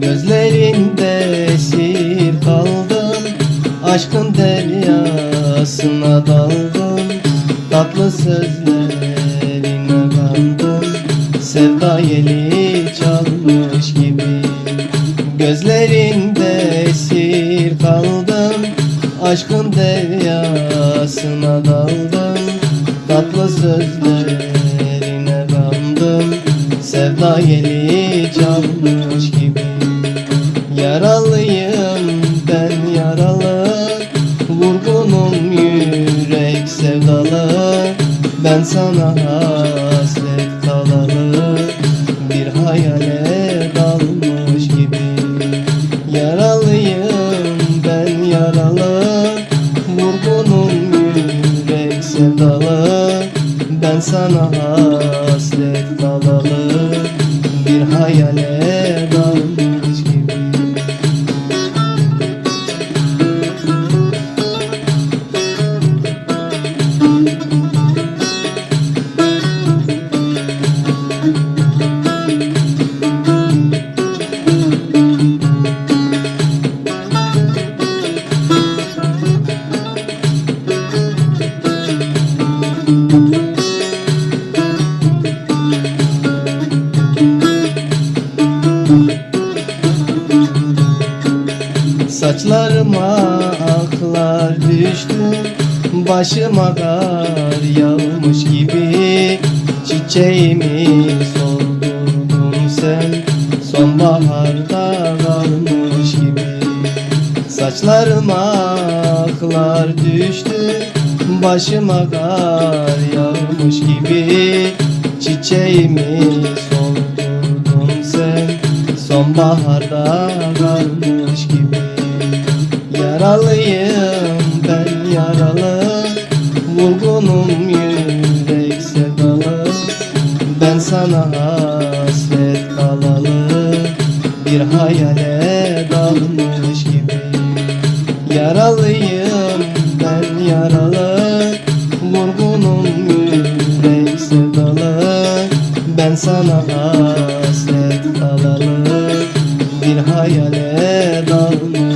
Gözlerinde esir kaldım Aşkın deryasına daldım. Tatlı sözlerine kandım Sevda yeli çalmış gibi. Gözlerinde esir kaldım. Aşkın deryasına daldım Tatlı sözlerine kandım Sevda yeli çalmış gibi Yaralıyım ben yaralı. Vurgunum yürek sevdalı Ben sana Ben sana hasret kalalı Bir hayale Saçlarıma aklar düştü. Başıma kar yağmış gibi Çiçeğimi soldurdun sen. Sonbaharda kalmış gibi Saçlarıma aklar düştü. Başıma kar yağmış gibi Çiçeğimi soldurdun sen. Sonbaharda kalmış Yaralıyım ben yaralı Vurgunum yürek sevdalı. Ben sana hasret kalalı. Bir hayale dalmış gibi. Yaralıyım ben yaralı. Vurgunum yürek sevdalı. Ben sana hasret kalalı. Bir hayale dalmış